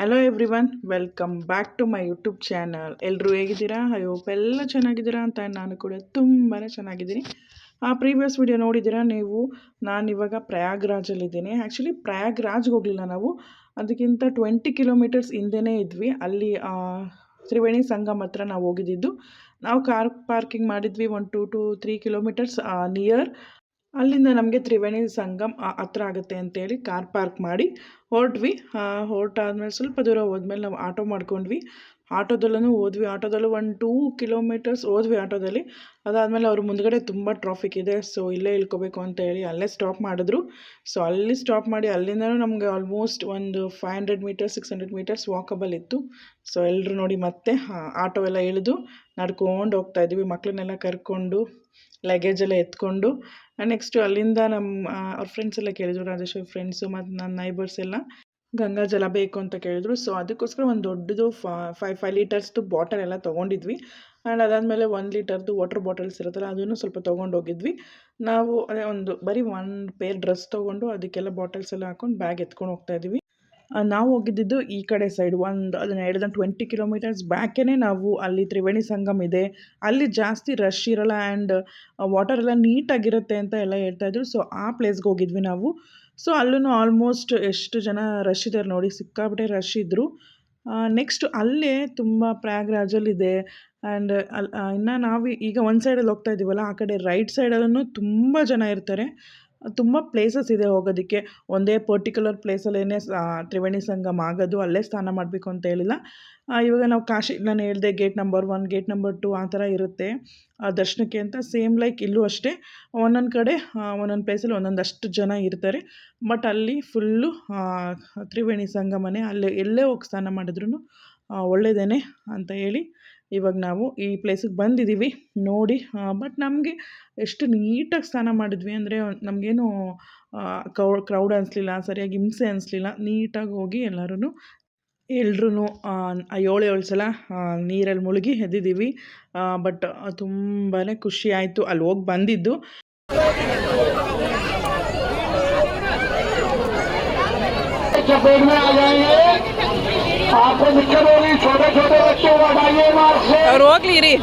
Hello everyone welcome back to my YouTube channel ಎಲ್ಲರೂ ಹೇಗಿದ್ದೀರಾ? I hope ಎಲ್ಲ ಚೆನ್ನಾಗಿದ್ದೀರಾ ಅಂತ ನಾನು ಕೂಡ ತುಂಬಾ ಚೆನ್ನಾಗಿದ್ದೀನಿ. ಆ ಪ್ರೀವಿಯಸ್ ವಿಡಿಯೋ ನೋಡಿದ್ದೀರಾ? ನೀವು, ನಾನು ಇವಾಗ ಪ್ರಯಾಗ್ರಾಜಲ್ಲಿದ್ದೀನಿ ಆ್ಯಕ್ಚುಲಿ ಪ್ರಯಾಗ್ರಾಜ್ಗೆ ಹೋಗಲಿಲ್ಲ ನಾವು. ಅದಕ್ಕಿಂತ ಟ್ವೆಂಟಿ ಕಿಲೋಮೀಟರ್ಸ್ ಹಿಂದೆನೇ ಇದ್ವಿ. ಅಲ್ಲಿ ತ್ರಿವೇಣಿ ಸಂಗಮ್ ಹತ್ರ ನಾವು ಹೋಗಿದ್ದಿದ್ದು ನಾವು ಕಾರ್ ಪಾರ್ಕಿಂಗ್ ಮಾಡಿದ್ವಿ. ಒಂದು two to three kilometres near ಅಲ್ಲಿಂದ ನಮಗೆ ತ್ರಿವೇಣಿ ಸಂಗಮ್ ಹತ್ರ ಆಗುತ್ತೆ ಅಂತೇಳಿ ಕಾರ್ ಪಾರ್ಕ್ ಮಾಡಿ ಹೊರಟ್ವಿ. ಹೊರಟಾದ್ಮೇಲೆ ಸ್ವಲ್ಪ ದೂರ ಹೋದ್ಮೇಲೆ ನಾವು ಆಟೋ ಮಾಡ್ಕೊಂಡ್ವಿ. ಆಟೋದಲ್ಲೂ ಹೋದ್ವಿ. ಆಟೋದಲ್ಲೂ ಒಂದು ಟೂ ಕಿಲೋಮೀಟರ್ಸ್ ಹೋದ್ವಿ ಆಟೋದಲ್ಲಿ. ಅದಾದಮೇಲೆ ಅವ್ರ ಮುಂದ್ಗಡೆ ತುಂಬ ಟ್ರಾಫಿಕ್ ಇದೆ. ಸೊ ಇಲ್ಲೇ ಇಳ್ಕೊಬೇಕು ಅಂತ ಹೇಳಿ ಅಲ್ಲೇ ಸ್ಟಾಪ್ ಮಾಡಿದ್ರು. ಸೊ ಅಲ್ಲಿ ಸ್ಟಾಪ್ ಮಾಡಿ ಅಲ್ಲಿಂದನೂ ನಮಗೆ ಆಲ್ಮೋಸ್ಟ್ ಒಂದು five hundred metres six hundred metres walkable ಇತ್ತು. ಸೊ ಎಲ್ಲರೂ ನೋಡಿ ಮತ್ತೆ ಆಟೋ ಎಲ್ಲ ಇಳಿದು ನಡ್ಕೊಂಡು ಹೋಗ್ತಾ ಇದ್ವಿ. ಮಕ್ಕಳನ್ನೆಲ್ಲ ಕರ್ಕೊಂಡು ಲಗೇಜ್ ಎಲ್ಲ ಎತ್ಕೊಂಡು. ನೆಕ್ಸ್ಟು ಅಲ್ಲಿಂದ ನಮ್ಮ ಅವ್ರ ಫ್ರೆಂಡ್ಸ್ ಎಲ್ಲ ಕೇಳಿದ್ರು, ರಾಜೇಶ್ವರಿ ಫ್ರೆಂಡ್ಸು ಮತ್ತು ನನ್ನ ನೈಬರ್ಸ್ ಎಲ್ಲ, ಗಂಗಾ ಜಲ ಬೇಕು ಅಂತ ಕೇಳಿದ್ರು. ಸೊ ಅದಕ್ಕೋಸ್ಕರ ಒಂದು ದೊಡ್ಡದು ಫೈವ್ ಫೈವ್ ಲೀಟರ್ಸ್ದು ಬಾಟಲ್ ಎಲ್ಲ ತೊಗೊಂಡಿದ್ವಿ. ಆ್ಯಂಡ್ ಅದಾದಮೇಲೆ ಒಂದು ಲೀಟರ್ದು ವಾಟರ್ ಬಾಟಲ್ಸ್ ಇರುತ್ತಲ್ಲ, ಅದನ್ನು ಸ್ವಲ್ಪ ತೊಗೊಂಡೋಗಿದ್ವಿ ನಾವು, ಅದೇ ಒಂದು, ಬರೀ ಒನ್ ಪೇರ್ ಡ್ರೆಸ್ ತೊಗೊಂಡು ಅದಕ್ಕೆಲ್ಲ ಬಾಟಲ್ಸ್ ಎಲ್ಲ ಹಾಕೊಂಡು ಬ್ಯಾಗ್ ಎತ್ಕೊಂಡು ಹೋಗ್ತಾ ಇದ್ವಿ. ನಾವು ಹೋಗಿದ್ದಿದ್ದು ಈ ಕಡೆ ಸೈಡ್ ಒಂದು ಅದನ್ನು ಹೇಳಿದ ಟ್ವೆಂಟಿ ಕಿಲೋಮೀಟರ್ಸ್ ಬ್ಯಾಕೇ ನಾವು ಅಲ್ಲಿ ತ್ರಿವೇಣಿ ಸಂಗಮ್ ಇದೆ. ಅಲ್ಲಿ ಜಾಸ್ತಿ ರಶ್ ಇರಲ್ಲ ಆ್ಯಂಡ್ ವಾಟರ್ ಎಲ್ಲ ನೀಟಾಗಿರುತ್ತೆ ಅಂತ ಎಲ್ಲ ಹೇಳ್ತಾ ಇದ್ರು. ಸೊ ಆ ಪ್ಲೇಸ್ಗೆ ಹೋಗಿದ್ವಿ ನಾವು. ಸೊ ಅಲ್ಲೂ ಆಲ್ಮೋಸ್ಟ್ ಎಷ್ಟು ಜನ ರಶ್ ಇದ್ದಾರೆ ನೋಡಿ, ಸಿಕ್ಕಾಪಟ್ಟೆ ರಶ್ ಇದ್ದರು ನೆಕ್ಸ್ಟ್ ಅಲ್ಲೇ ತುಂಬ ಪ್ರಯಾಗ್ರಾಜಲ್ಲಿದೆ ಆ್ಯಂಡ್ ಅಲ್ಲಿ ಇನ್ನು ನಾವು ಈಗ ಒಂದು ಸೈಡಲ್ಲಿ ಹೋಗ್ತಾ ಇದ್ದೀವಲ್ಲ ಆ ಕಡೆ ರೈಟ್ ಸೈಡಲ್ಲೂ ತುಂಬ ಜನ ಇರ್ತಾರೆ. ತುಂಬ ಪ್ಲೇಸಸ್ ಇದೆ ಹೋಗೋದಕ್ಕೆ. ಒಂದೇ ಪರ್ಟಿಕ್ಯುಲರ್ ಪ್ಲೇಸಲ್ಲೇ ತ್ರಿವೇಣಿ ಸಂಗಮ ಆಗೋದು, ಅಲ್ಲೇ ಸ್ನಾನ ಮಾಡಬೇಕು ಅಂತ ಹೇಳಿಲ್ಲ. ಇವಾಗ ನಾವು ಕಾಶಿ, ನಾನು ಹೇಳಿದೆ gate number one gate number two ಆ ಥರ ಇರುತ್ತೆ. ದರ್ಶನಕ್ಕೆ ಅಂತ ಸೇಮ್ ಲೈಕ್ ಇಲ್ಲೂ ಅಷ್ಟೇ. ಒಂದೊಂದು ಕಡೆ ಒಂದೊಂದು ಪ್ಲೇಸಲ್ಲಿ ಒಂದೊಂದಷ್ಟು ಜನ ಇರ್ತಾರೆ. ಬಟ್ ಅಲ್ಲಿ ಫುಲ್ಲು ತ್ರಿವೇಣಿ ಸಂಗಮನೇ, ಅಲ್ಲಿ ಎಲ್ಲೇ ಹೋಗಿ ಸ್ನಾನ ಮಾಡಿದ್ರು ಒಳ್ಳೆಯದೇನೆ ಅಂತ ಹೇಳಿ ಇವಾಗ ನಾವು ಈ ಪ್ಲೇಸಿಗೆ ಬಂದಿದ್ದೀವಿ ನೋಡಿ. ಬಟ್ ನಮಗೆ ಎಷ್ಟು ನೀಟಾಗಿ ಸ್ನಾನ ಮಾಡಿದ್ವಿ ಅಂದರೆ ನಮಗೇನು ಕೌ ಕ್ರೌಡ್ ಅನಿಸ್ಲಿಲ್ಲ, ಸರಿಯಾಗಿ ಹಿಂಸೆ ಅನಿಸ್ಲಿಲ್ಲ. ನೀಟಾಗಿ ಹೋಗಿ ಎಲ್ಲರೂ ಎಲ್ರೂ ಏಳು ಏಳು ಸಲ ನೀರಲ್ಲಿ ಮುಳುಗಿ ಎದ್ದಿದ್ದೀವಿ ಬಟ್ ತುಂಬಾ ಖುಷಿ ಆಯಿತು. ಅಲ್ಲಿ ಹೋಗಿ ಬಂದಿದ್ದು. छोटे छोटे बच्चों को हटाइए मार्ग रोक ली रही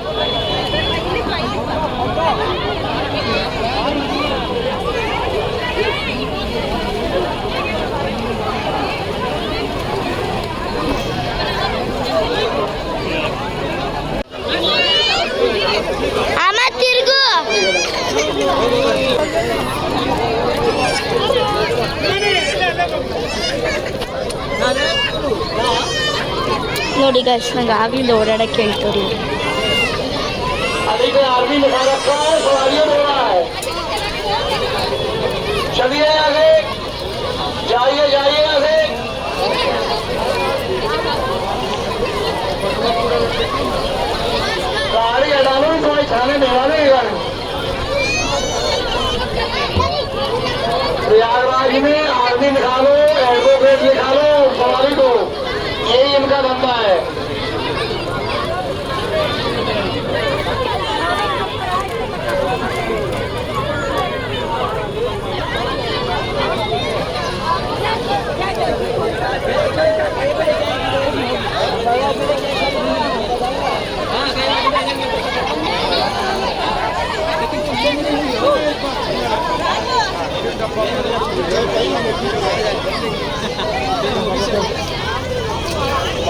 Thank you. ನೋಡಿ ಗೈಸ್ ನಂಗೆ ಆಗ್ಲಿಂದ ಓಡಾಡಕ್ಕೆ ಹೇಳ್ತಾರೆ अधिक आदमी लिखा रखा है सवारियों हो रहा है चलिए आगे जाइए जाइए आगे गाड़ी हटा लो तुम्हारी थाने में वाले गाड़ी प्रयागराज में आर्मी लिखा लो एडवोकेट लिखा लो सवारी को यही इनका धंधा है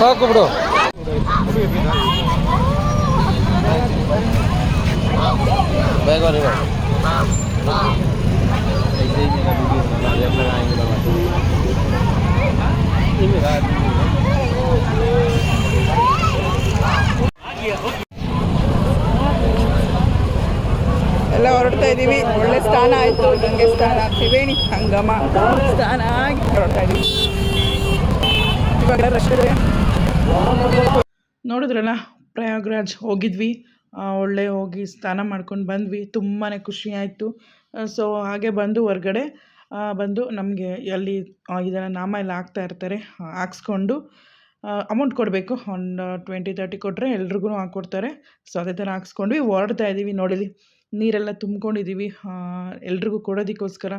ಸಾಕು ಬಿಡು. ಎಲ್ಲ ಹೊರಡ್ತಾ ಇದ್ದೀವಿ. ಒಳ್ಳೆ ಸ್ಥಾನ ಆಯ್ತು. ಗಂಗೆ ಸ್ಥಾನ ತ್ರಿವೇಣಿ ಹಂಗಮ ಸ್ಥಾನ ಆಗಿ ಹೊರಡ್ತಾ ಇದ್ದೀವಿ. ಇವಾಗ ರಶ್ ನೋಡಿದ್ರಲ್ಲ, ಪ್ರಯಾಗ್ರಾಜ್ ಹೋಗಿದ್ವಿ. ಒಳ್ಳೆ ಹೋಗಿ ಸ್ನಾನ ಮಾಡ್ಕೊಂಡು ಬಂದ್ವಿ. ತುಂಬಾ ಖುಷಿ ಆಯಿತು. ಸೊ, ಹಾಗೆ ಬಂದು ಹೊರಗಡೆ ಬಂದು ನಮಗೆ ಅಲ್ಲಿ ಇದನ್ನು ನಾಮ ಎಲ್ಲ ಹಾಕ್ತಾ ಇರ್ತಾರೆ ಹಾಕ್ಸ್ಕೊಂಡು ಅಮೌಂಟ್ ಕೊಡಬೇಕು. ಒಂದು ಟ್ವೆಂಟಿ ತರ್ಟಿ ಕೊಟ್ಟರೆ ಎಲ್ರಿಗೂ ಹಾಕ್ಕೊಡ್ತಾರೆ. ಸೊ, ಅದೇ ಥರ ಹಾಕ್ಸ್ಕೊಂಡ್ವಿ ಹೊರಡ್ತಾ ಇದ್ದೀವಿ ನೋಡಿಲಿ ನೀರೆಲ್ಲ ತುಂಬ್ಕೊಂಡಿದ್ದೀವಿ. ಎಲ್ರಿಗೂ ಕೊಡೋದಕ್ಕೋಸ್ಕರ.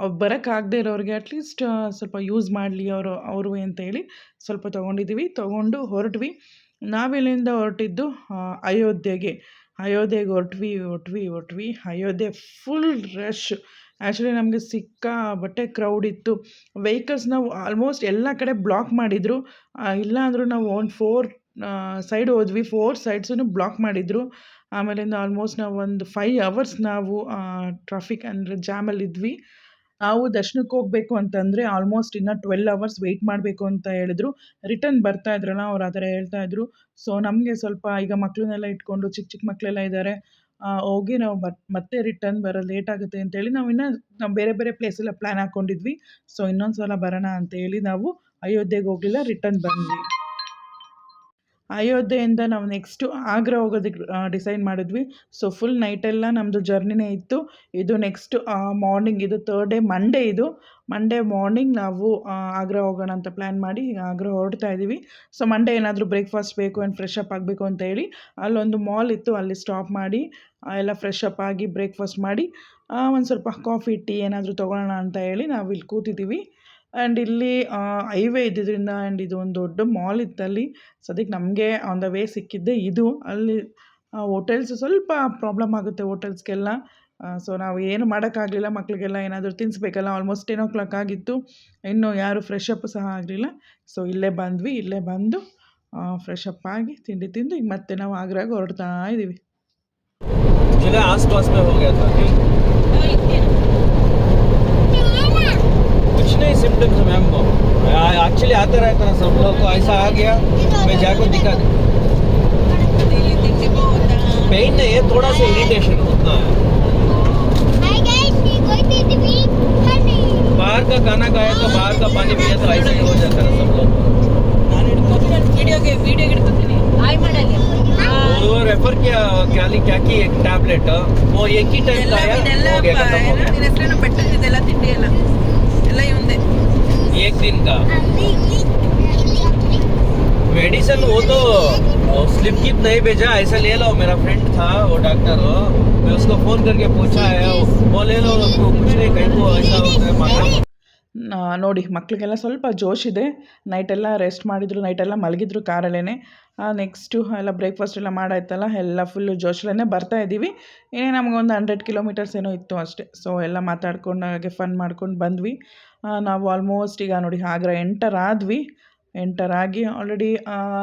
ಅವ್ರು ಬರೋಕ್ಕಾಗದೇ ಇರೋರಿಗೆ ಅಟ್ಲೀಸ್ಟ್ ಸ್ವಲ್ಪ ಯೂಸ್ ಮಾಡಲಿ ಅವರು ಅವರು ಅಂತ ಹೇಳಿ ಸ್ವಲ್ಪ ತೊಗೊಂಡಿದ್ದೀವಿ. ತೊಗೊಂಡು ಹೊರಟ್ವಿ. ನಾವೆಲ್ಲಿಂದ ಹೊರಟಿದ್ದು ಅಯೋಧ್ಯೆಗೆ. ಅಯೋಧ್ಯೆಗೆ ಹೊರಟ್ವಿ ಹೊರಟ್ವಿ ಹೊರಟ್ವಿ. ಅಯೋಧ್ಯೆ ಫುಲ್ ರಶ್ ಆ್ಯಕ್ಚುಲಿ ನಮಗೆ ಸಿಕ್ಕಾಬಟ್ಟೆ ಕ್ರೌಡ್ ಇತ್ತು. ವೆಹಿಕಲ್ಸ್ ನಾವು ಆಲ್ಮೋಸ್ಟ್ ಎಲ್ಲ ಕಡೆ ಬ್ಲಾಕ್ ಮಾಡಿದರು. ಇಲ್ಲ ಅಂದರೂ ನಾವು ಒಂದು ಫೋರ್ ಸೈಡ್ ಹೋದ್ವಿ. ಫೋರ್ ಸೈಡ್ಸೂ ಬ್ಲಾಕ್ ಮಾಡಿದರು. ಆಮೇಲಿಂದ ಆಲ್ಮೋಸ್ಟ್ ನಾವು ಒಂದು ಫೈವ್ ಅವರ್ಸ್ ನಾವು ಟ್ರಾಫಿಕ್ ಅಂದರೆ ಜಾಮಲ್ಲಿ ಇದ್ವಿ. ನಾವು ದರ್ಶನಕ್ಕೆ ಹೋಗಬೇಕು ಅಂತಂದರೆ ಆಲ್ಮೋಸ್ಟ್ ಇನ್ನ ಟ್ವೆಲ್ ಅವರ್ಸ್ ವೆಯ್ಟ್ ಮಾಡಬೇಕು ಅಂತ ಹೇಳಿದ್ರು. ರಿಟರ್ನ್ ಬರ್ತಾ ಇದ್ರಲ್ಲ, ಅವ್ರು ಆ ಥರ ಹೇಳ್ತಾ ಇದ್ರು. ಸೊ ನಮಗೆ ಸ್ವಲ್ಪ ಈಗ ಮಕ್ಕಳನ್ನೆಲ್ಲ ಇಟ್ಕೊಂಡು ಚಿಕ್ಕ ಚಿಕ್ಕ ಮಕ್ಕಳೆಲ್ಲ ಇದ್ದಾರೆ ಹೋಗಿ ನಾವು ಬಟ್ ಮತ್ತೆ ರಿಟರ್ನ್ ಬರೋದು ಲೇಟ್ ಆಗುತ್ತೆ ಅಂತೇಳಿ ನಾವು ಇನ್ನೂ ನಾವು ಬೇರೆ ಬೇರೆ ಪ್ಲೇಸೆಲ್ಲ ಪ್ಲ್ಯಾನ್ ಹಾಕ್ಕೊಂಡಿದ್ವಿ ಸೊ ಇನ್ನೊಂದು ಸಲ ಬರೋಣ ಅಂತೇಳಿ ನಾವು ಅಯೋಧ್ಯೆಗೆ ಹೋಗಲಿಲ್ಲ ರಿಟರ್ನ್ ಬಂದ್ವಿ. ಅಯೋಧ್ಯೆಯಿಂದ ನಾವು ನೆಕ್ಸ್ಟು ಆಗ್ರಾ ಹೋಗೋದಕ್ಕೆ ಡಿಸೈಡ್ ಮಾಡಿದ್ವಿ. ಸೊ ಫುಲ್ ನೈಟೆಲ್ಲ ನಮ್ಮದು ಜರ್ನಿನೇ ಇತ್ತು. ಇದು ನೆಕ್ಸ್ಟ್ ಮಾರ್ನಿಂಗ್ ಇದು ತರ್ಡ್ ಡೇ ಮಂಡೇ ಇದು. ಮಂಡೇ ಮಾರ್ನಿಂಗ್ ನಾವು ಆಗ್ರ ಹೋಗೋಣ ಅಂತ ಪ್ಲ್ಯಾನ್ ಮಾಡಿ ಆಗ್ರಾ ಹೊರಡ್ತಾ ಇದ್ದೀವಿ ಸೊ ಮಂಡೇ ಏನಾದರೂ ಬ್ರೇಕ್ಫಾಸ್ಟ್ ಬೇಕು ಆ್ಯಂಡ್ ಫ್ರೆಶ್ ಅಪ್ ಆಗಬೇಕು ಅಂತ ಹೇಳಿ, ಅಲ್ಲೊಂದು ಮಾಲ್ ಇತ್ತು, ಅಲ್ಲಿ ಸ್ಟಾಪ್ ಮಾಡಿ ಎಲ್ಲ ಫ್ರೆಶ್ ಅಪ್ ಆಗಿ ಬ್ರೇಕ್ಫಾಸ್ಟ್ ಮಾಡಿ ಒಂದು ಸ್ವಲ್ಪ ಕಾಫಿ ಟೀ ಏನಾದರೂ ತೊಗೊಳ್ಳೋಣ ಅಂತ ಹೇಳಿ ನಾವು ಇಲ್ಲಿ ಕೂತಿದ್ದೀವಿ ಆ್ಯಂಡ್ ಇಲ್ಲಿ ಹೈವೇ ಇದ್ದಿದ್ದರಿಂದ ಆ್ಯಂಡ್ ಇದು ಒಂದು ದೊಡ್ಡ ಮಾಲ್ ಇತ್ತಲ್ಲಿ. ಸದ್ಯಕ್ಕೆ ನಮಗೆ ಆನ್ ದ ವೇ ಸಿಕ್ಕಿದ್ದೆ ಇದು. ಅಲ್ಲಿ ಹೋಟೆಲ್ಸ್ ಸ್ವಲ್ಪ ಪ್ರಾಬ್ಲಮ್ ಆಗುತ್ತೆ ಹೋಟೆಲ್ಸ್ಗೆಲ್ಲ ಸೊ ನಾವು ಏನು ಮಾಡೋಕ್ಕಾಗಲಿಲ್ಲ ಮಕ್ಕಳಿಗೆಲ್ಲ ಏನಾದರೂ ತಿನ್ನಿಸ್ಬೇಕಲ್ಲ ಆಲ್ಮೋಸ್ಟ್ ಟೆನ್ ಓ ಕ್ಲಾಕ್ ಆಗಿತ್ತು. ಇನ್ನೂ ಯಾರು ಫ್ರೆಶ್ ಅಪ್ ಸಹ ಆಗಲಿಲ್ಲ. ಸೊ ಇಲ್ಲೇ ಬಂದ್ವಿ ಇಲ್ಲೇ ಬಂದು ಫ್ರೆಶ್ ಅಪ್ ಆಗಿ ತಿಂಡಿ ತಿಂದು ಈಗ ಮತ್ತೆ ನಾವು ಆಗ್ರಾಗ ಹೊರಡ್ತಾ ಇದ್ದೀವಿ कुछ नहीं सिम्टम्स मैम को एक्चुअली आता रहता ना सब लोग को ऐसा आ गया मैं जाकर दिखा दे। पेन नहीं है थोड़ा सा इरिटेशन होता है। बाहर का खाना खाया तो बाहर का पानी पिया तो ऐसा ही हो जाता है सब लोग। वो रेफर किया क्या ली क्या की एक टैबलेट हाँ। वो एक ही टाइम लाया हो गया खत्म एक दिन का मेडिसिन वो तो स्लिप किप नहीं भेजा ऐसा ले लो मेरा फ्रेंड था वो डॉक्टर हो मैं उसको फ़ोन करके पूछा है वो ले लो कुछ नहीं कहीं को ऐसा होता है ನೋಡಿ ಮಕ್ಕಳಿಗೆಲ್ಲ ಸ್ವಲ್ಪ ಜೋಶ್ ಇದೆ. ನೈಟೆಲ್ಲ ರೆಸ್ಟ್ ಮಾಡಿದ್ರು, ನೈಟೆಲ್ಲ ಮಲಗಿದ್ರು ಕಾರಲ್ಲೇ ನೆಕ್ಸ್ಟು ಎಲ್ಲ ಬ್ರೇಕ್ಫಾಸ್ಟ್ ಎಲ್ಲ ಮಾಡಾಯ್ತಲ್ಲ, ಎಲ್ಲ ಫುಲ್ಲು ಜೋಶಲ್ಲೇ ಬರ್ತಾ ಇದ್ದೀವಿ. ಏನೇ ನಮಗೊಂದು ಹಂಡ್ರೆಡ್ ಕಿಲೋಮೀಟರ್ಸ್ ಏನೋ ಇತ್ತು ಅಷ್ಟೇ. ಸೊ ಎಲ್ಲ ಮಾತಾಡ್ಕೊಂಡು, ಹಾಗೆ ಫನ್ ಮಾಡ್ಕೊಂಡು ಬಂದ್ವಿ. ನಾವು ಆಲ್ಮೋಸ್ಟ್ ಈಗ ನೋಡಿ, ಆಗ್ರ ಎಂಟರ್ ಆದ್ವಿ. ಎಂಟರ್ ಆಗಿ ಆಲ್ರೆಡಿ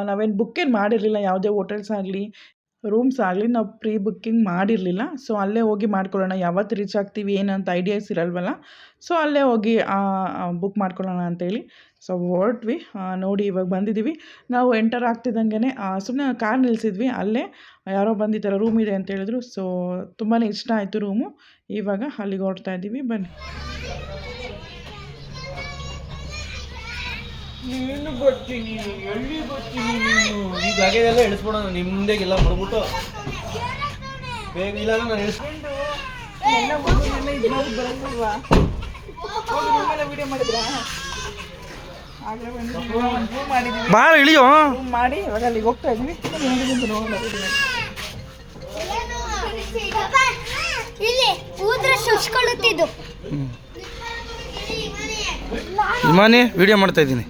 ನಾವೇನು ಬುಕ್ಕೇನು ಮಾಡಿರಲಿಲ್ಲ, ಯಾವುದೇ ಹೋಟೆಲ್ಸ್ ಆಗಲಿ ರೂಮ್ಸ್ ಆಗಲಿ ನಾವು ಪ್ರೀ ಬುಕ್ಕಿಂಗ್ ಮಾಡಿರಲಿಲ್ಲ. ಸೊ ಅಲ್ಲೇ ಹೋಗಿ ಮಾಡ್ಕೊಳ್ಳೋಣ. ಯಾವತ್ತು ರೀಚ್ ಆಗ್ತೀವಿ, ಏನಂತ ಐಡಿಯಾಸ್ ಇರಲ್ವಲ್ಲ? ಸೊ ಅಲ್ಲೇ ಹೋಗಿ ಬುಕ್ ಮಾಡ್ಕೊಳ್ಳೋಣ ಅಂತೇಳಿ. ಸೊ ಹೊರಟ್ವಿ. ನೋಡಿ ಇವಾಗ ಬಂದಿದ್ದೀವಿ ನಾವು ಎಂಟರ್ ಆಗ್ತಿದ್ದಂಗೆ ಸುಮ್ಮನೆ ಕಾರ್ ನಿಲ್ಲಿಸಿದ್ವಿ ಅಲ್ಲೇ ಯಾರೋ ಬಂದು ಈ ಥರ ರೂಮ್ ಇದೆ ಅಂತ ಹೇಳಿದ್ರು. ಸೊ ತುಂಬಾ ಇಷ್ಟ ಆಯಿತು ರೂಮು ಇವಾಗ ಅಲ್ಲಿಗೆ ಹೊರಡ್ತಾ ಇದ್ದೀವಿ ಬನ್ನಿ. ನೀನು ಬರ್ತೀನಿ ಎಲ್ಲಿ ಬರ್ತೀನಿ ನೀನು? ಈ ಜಾಗದೆಲ್ಲ ಇಳಿಸ್ಬಿಡೋಣ ನಿಮ್ದೆಗೆಲ್ಲ ಮಾಡ್ಬಿಟ್ಟು ಬೇಗ ಇಲ್ಲ ನಾನು ಇಳಿಸ್ಕೊಂಡು ಭಾಳ ಇಳಿಯೋ? ಮಾಡಿ ಇವಾಗ ಅಲ್ಲಿಗೆ ಹೋಗ್ತಾ ಇದ್ವಿ ಇಲ್ಲಿ ಊದ್ರ ಶುಷ್ಕೊಳ್ಳುತ್ತಿದ್ದು. ವಿಮಾನಿ ವಿಡಿಯೋ ಮಾಡ್ತಾ ಇದ್ದೀನಿ.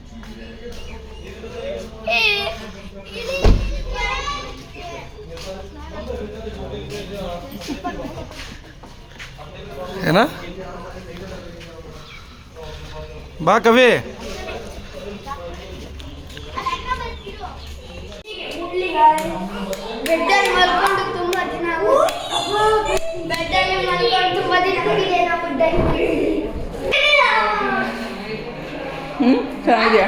ತುಂಬಾ ದಿನ ಆಗಿದೆ ನಾವು ಹ್ಞೂ ಚೆನ್ನಾಗಿದೆಯಾ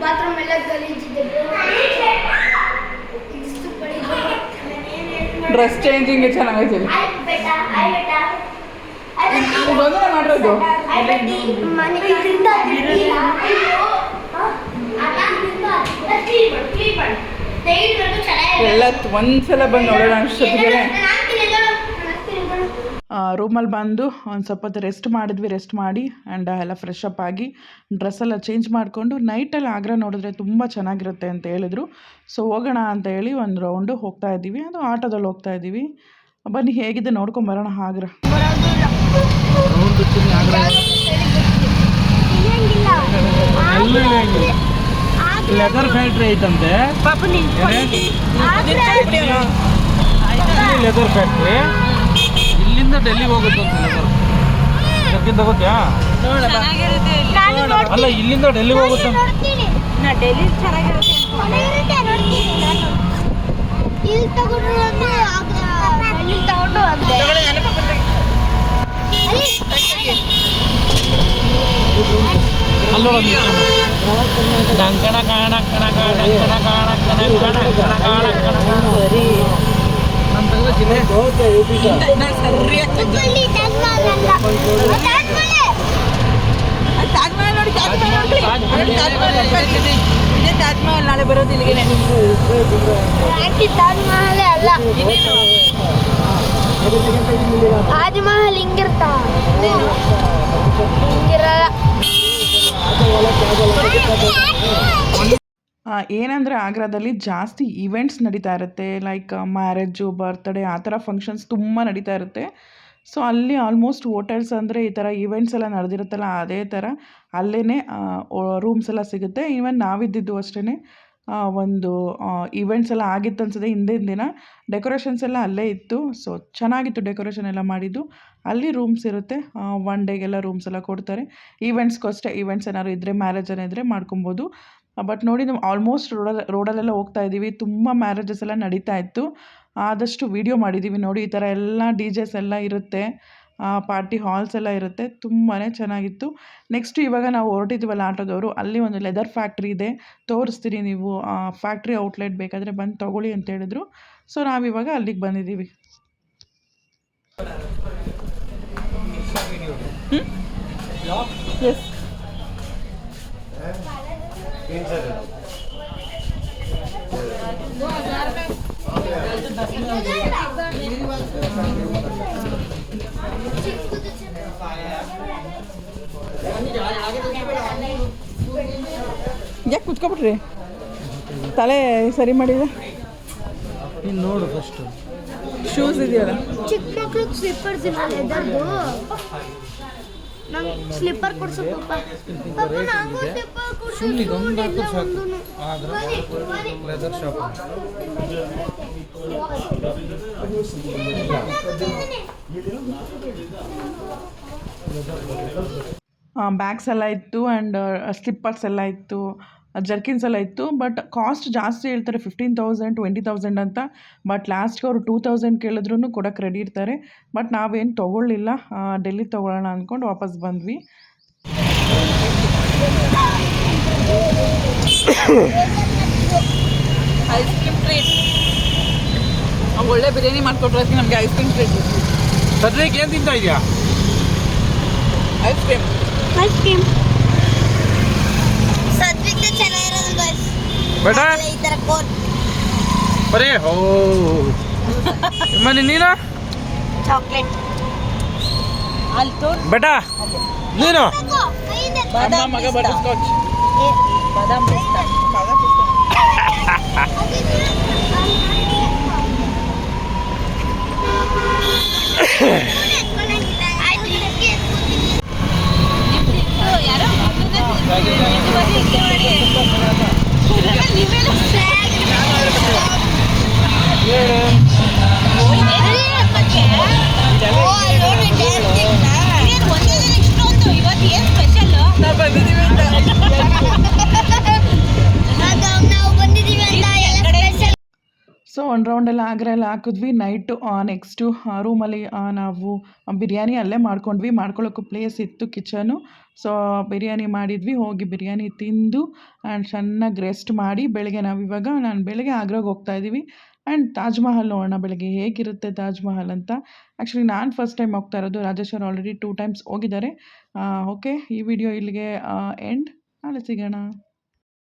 ಬಾತ್ರೂಮ್ ಎಲ್ಲ ಗಲೀಜಿದೆ ಡ್ರೆಸ್ ಚೇಂಜಿಂಗ್ ಚೆನ್ನಾಗೈತೆ. ಇದೊಂದೇ ಮಾಡಿರೋದು. ಎಲ್ಲ ಒಂದ್ಸಲ ಬಂದು ನೋಡೋಣ ಅಷ್ಟೊತ್ತಿಗೆ ರೂಮಲ್ಲಿ ಬಂದು ಒಂದು ಸ್ವಲ್ಪ ಹೊತ್ತು ರೆಸ್ಟ್ ಮಾಡಿದ್ವಿ ರೆಸ್ಟ್ ಮಾಡಿ ಆ್ಯಂಡ್ ಎಲ್ಲ ಫ್ರೆಶ್ ಅಪ್ ಆಗಿ ಡ್ರೆಸ್ ಎಲ್ಲ ಚೇಂಜ್ ಮಾಡಿಕೊಂಡು ನೈಟಲ್ಲಿ ಆಗ್ರಾ ನೋಡಿದ್ರೆ ತುಂಬ ಚೆನ್ನಾಗಿರುತ್ತೆ ಅಂತ ಹೇಳಿದ್ರು ಸೊ ಹೋಗೋಣ ಅಂತ ಹೇಳಿ ಒಂದು ರೌಂಡು ಹೋಗ್ತಾ ಇದ್ದೀವಿ ಅದು ಆಟೋದಲ್ಲಿ ಹೋಗ್ತಾ ಇದ್ದೀವಿ ಬನ್ನಿ ಹೇಗಿದೆ ನೋಡ್ಕೊಂಬರೋಣ ಆಗ್ರಾ ಲೆದರ್ ಫ್ಯಾಕ್ಟ್ರಿ ಐತಂತೆ ಲೆದರ್ ಫ್ಯಾಕ್ಟ್ರಿ ಇಲ್ಲಿಂದ ಡೆಲ್ಲಿಗೆ ಹೋಗುತ್ತೆ ಅಂತ ಅದಕ್ಕಿಂತ ಗೊತ್ತಾ? ಅಲ್ಲ ಇಲ್ಲಿಂದ ಡೆಲ್ಲಿಗೆ ಹೋಗುತ್ತೆ ಇಲ್ಲಿ ಕಣ ಕಣ ಕಣ ಕಣ ಕಣ ಕಣ ಡಂಕಣ ಕಾಣ ಕಣ ಕಾಣ ಕಣ ಕಾಣ ಕಣ ಕಣ ಕಣ ಕಾಣ. ಕಣ ಅಲ್ಲಿ ತಾಜ್ ಮಹಲ್ ಅಲ್ಲ ತಾಜ್ ಮಹಲ್ ನಾಳೆ ಬರೋದು ಇಲ್ಲಿಗೆ ಆಂಟಿ ತಾಜ್ ಮಹಲ್ ಅಲ್ಲ ತಾಜ್ಮಹಲ್ ಹಿಂಗಿರ್ತಾವ ಹಿಂಗಿರಲ್ಲ. ಏನಂದರೆ ಆಗ್ರಾದಲ್ಲಿ ಜಾಸ್ತಿ ಇವೆಂಟ್ಸ್ ನಡೀತಾ ಇರುತ್ತೆ. ಲೈಕ್ ಮ್ಯಾರೇಜು ಬರ್ತ್ಡೇ ಆ ಥರ ಫಂಕ್ಷನ್ಸ್ ತುಂಬ ನಡೀತಾ ಇರುತ್ತೆ. ಸೊ ಅಲ್ಲಿ ಆಲ್ಮೋಸ್ಟ್ ಹೋಟೆಲ್ಸ್ ಅಂದರೆ ಈ ಥರ ಈವೆಂಟ್ಸ್ ಎಲ್ಲ ನಡೆದಿರುತ್ತಲ್ಲ, ಅದೇ ಥರ ಅಲ್ಲೇ ರೂಮ್ಸ್ ಎಲ್ಲ ಸಿಗುತ್ತೆ. ಈವನ್ ನಾವಿದ್ದಿದ್ದು ಅಷ್ಟೇ ಒಂದು ಈವೆಂಟ್ಸ್ ಎಲ್ಲ ಆಗಿತ್ತು ಅನ್ಸುತ್ತೆ. ಹಿಂದಿನ ದಿನ ಡೆಕೋರೇಷನ್ಸ್ ಎಲ್ಲ ಅಲ್ಲೇ ಇತ್ತು. ಸೊ ಚೆನ್ನಾಗಿತ್ತು ಡೆಕೋರೇಷನ್ ಎಲ್ಲ ಮಾಡಿದ್ದು. ಅಲ್ಲಿ ರೂಮ್ಸ್ ಇರುತ್ತೆ. ಒನ್ ಡೇಗೆಲ್ಲ ರೂಮ್ಸ್ ಎಲ್ಲ ಕೊಡ್ತಾರೆ. ಈವೆಂಟ್ಸ್ಗೂ ಅಷ್ಟೇ ಈವೆಂಟ್ಸ್ ಏನಾದ್ರು ಇದ್ದರೆ ಮ್ಯಾರೇಜ್ ಏನೋ ಇದ್ದರೆ ಮಾಡ್ಕೊಬೋದು. ಬಟ್ ನೋಡಿ ನಾವು ಆಲ್ಮೋಸ್ಟ್ ರೋಡಲ್ಲಿ ರೋಡಲ್ಲೆಲ್ಲ ಹೋಗ್ತಾ ಇದ್ದೀವಿ. ತುಂಬ ಮ್ಯಾರೇಜಸ್ ಎಲ್ಲ ನಡೀತಾ ಇತ್ತು. ಆದಷ್ಟು ವೀಡಿಯೋ ಮಾಡಿದ್ದೀವಿ ನೋಡಿ, ಈ ಥರ ಎಲ್ಲ ಡಿ ಜೆಸ್ ಎಲ್ಲ ಇರುತ್ತೆ. ಪಾರ್ಟಿ ಹಾಲ್ಸ್ ಎಲ್ಲ ಇರುತ್ತೆ. ತುಂಬಾ ಚೆನ್ನಾಗಿತ್ತು. ನೆಕ್ಸ್ಟ್ ಇವಾಗ ನಾವು ಹೊರಟಿದ್ದೀವಲ್ಲ ಆಟೋದವರು. ಅಲ್ಲಿ ಒಂದು ಲೆದರ್ ಫ್ಯಾಕ್ಟ್ರಿ ಇದೆ. ತೋರಿಸ್ತೀನಿ ನೀವು ಫ್ಯಾಕ್ಟ್ರಿ ಔಟ್ಲೆಟ್ ಬೇಕಾದರೆ ಬಂದು ತೊಗೊಳ್ಳಿ ಅಂತ ಹೇಳಿದ್ರು. ಸೊ ನಾವಿವಾಗ ಅಲ್ಲಿಗೆ ಬಂದಿದ್ದೀವಿ. ಎಸ್ ಯಾಕೆ ಕುತ್ಕೊಬಿಟ್ರಿ? ತಲೆ ಸರಿ ಮಾಡಿದ? ನೋಡು ಫಸ್ಟು ಶೂಸ್ ಇದೆಯಲ್ಲ? ಚಿಕ್ಕ ಮಕ್ಳಿಗೆ ಸ್ಲಿಪ್ಪರ್ಸ್ ಇಲ್ಲ ಲೆದರ್ದು ನಂಗೆ ಸ್ಲಿಪ್ಪರ್ ಕೊಡ್ಸು ನಂಗೂ ಸ್ಲಿಪ್ಪರ್ ಸಾಕು. ಲೆದರ್ ಶಾಪ್ ಬ್ಯಾಗ್ಸ್ ಎಲ್ಲ ಇತ್ತು ಆ್ಯಂಡ್ ಸ್ಲಿಪ್ಪರ್ಸ್ ಎಲ್ಲ ಇತ್ತು. ಜರ್ಕಿನ್ಸ್ ಎಲ್ಲ ಇತ್ತು. ಬಟ್ ಕಾಸ್ಟ್ ಜಾಸ್ತಿ ಹೇಳ್ತಾರೆ ಫಿಫ್ಟೀನ್ ತೌಸಂಡ್ ಟ್ವೆಂಟಿ ತೌಸಂಡ್ ಅಂತ. ಬಟ್ ಲಾಸ್ಟ್ಗೆ ಅವರು ಟೂ ತೌಸಂಡ್ ಕೇಳಿದ್ರು ಕೊಡೋಕ್ಕೆ ರೆಡಿ ಇರ್ತಾರೆ ಬಟ್ ನಾವೇನು ತೊಗೊಳ್ಳಿಲ್ಲ. ಡೆಲ್ಲಿ ತೊಗೊಳ್ಳೋಣ ಅಂದ್ಕೊಂಡು ವಾಪಸ್ ಬಂದ್ವಿ. ಐಸ್ ಕ್ರೀಮ್ ಟ್ರೀಟ್ ಒಳ್ಳೆ ಬಿರಿಯಾನಿ ಮಾಡ್ಕೊಟ್ರೆ ನಮಗೆ ಐಸ್ ಕ್ರೀಮ್ ಟ್ರೀಟ್ ಸದ್ಯಕ್ಕೆ ಏನು ತಿಂತಾ ಇದೆಯಾ? Ice cream ice cream. ಬೇಟ ಈ ಥರ ಕೋನ್ ಬರೀ ಓ ಮನೆ ನೀನು ಚಾಕ್ಲೇಟ್ ಅಲ್ಲಿ ತೋರ್ ಬೇಟ ನೀನು ಬಾದಾಮ್ ಮಗ ಪಿಸ್ತಾ. ಬಟರ್ ಸ್ಕಾಚ್ ಬಾದಾಮ್ ಪಿಸ್ತಾ. ನಾವು ಸೊ ಒಂದು ರೌಂಡೆಲ್ಲ ಆಗ್ರೆ ಎಲ್ಲ ಹಾಕಿದ್ವಿ. ನೈಟು ನೆಕ್ಸ್ಟು ರೂಮಲ್ಲಿ ನಾವು ಬಿರಿಯಾನಿ ಅಲ್ಲೇ ಮಾಡ್ಕೊಂಡ್ವಿ. ಮಾಡ್ಕೊಳ್ಳೋಕ್ಕೂ ಪ್ಲೇಸ್ ಇತ್ತು ಕಿಚನು ಸೊ ಬಿರಿಯಾನಿ ಮಾಡಿದ್ವಿ. ಹೋಗಿ ಬಿರಿಯಾನಿ ತಿಂದು ಆ್ಯಂಡ್ ಚೆನ್ನಾಗಿ ರೆಸ್ಟ್ ಮಾಡಿ ಬೆಳಗ್ಗೆ ನಾವು ಇವಾಗ ನಾನು ಬೆಳಗ್ಗೆ ಆಗ್ರಾಗೆ ಹೋಗ್ತಾ ಇದ್ದೀವಿ ಆ್ಯಂಡ್ ತಾಜ್ ಮಹಲ್ ನೋಡೋಣ ಬೆಳಗ್ಗೆ ಹೇಗಿರುತ್ತೆ ತಾಜ್ ಮಹಲ್ ಅಂತ. ಆ್ಯಕ್ಚುಲಿ ನಾನು ಫಸ್ಟ್ ಟೈಮ್ ಹೋಗ್ತಾ ಇರೋದು. ರಾಜೇಶ್ ಅವ್ರು ಆಲ್ರೆಡಿ ಟೂ ಟೈಮ್ಸ್ ಹೋಗಿದ್ದಾರೆ. ಓಕೆ ಈ ವಿಡಿಯೋ ಇಲ್ಲಿಗೆ ಎಂಡ್ ನಾಳೆ ಸಿಗೋಣ.